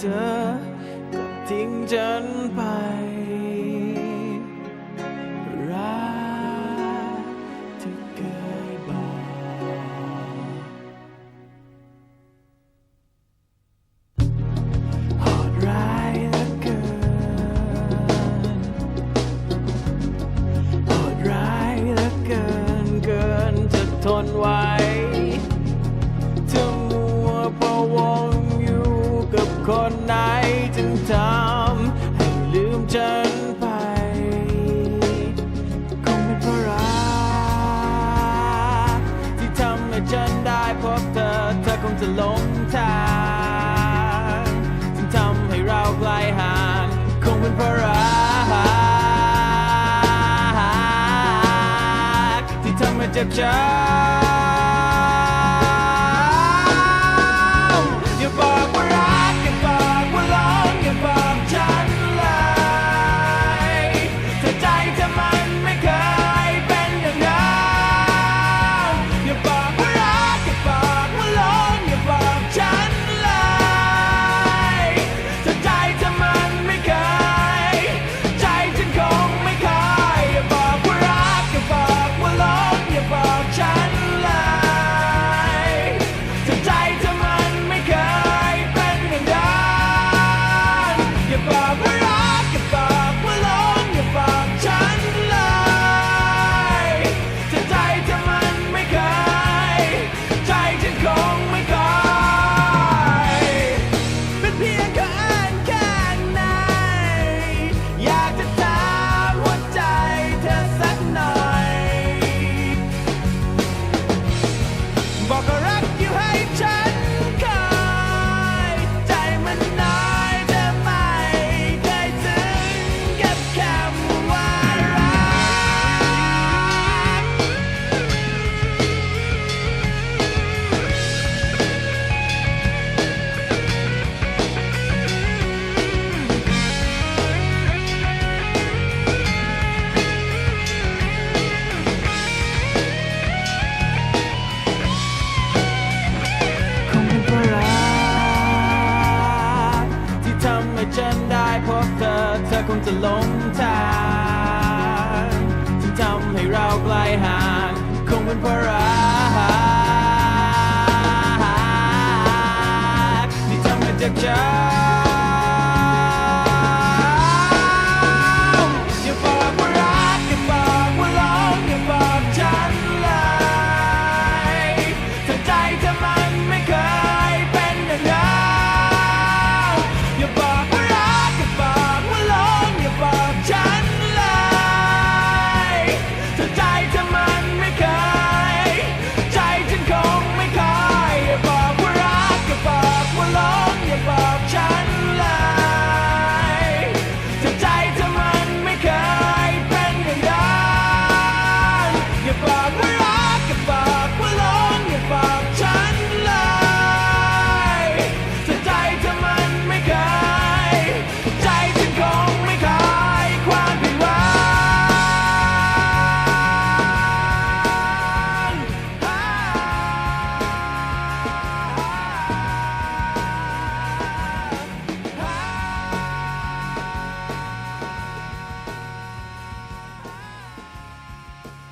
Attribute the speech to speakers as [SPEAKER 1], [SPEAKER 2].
[SPEAKER 1] เธอก็ทิ้งฉันไป คนไหนจึงทำให้ลืมฉันไป คงเป็นเพราะรักที่ทำให้ฉันได้พบเธอ เธอคงจะหลงทางจึงทำให้เราไกลห่าง คงเป็นเพราะรักที่ทำให้เจ็บช้ำ จะหลงทางที่ทำให้เราไกลห่างคงเป็นเพราะรักที่ทำให้เจากใจ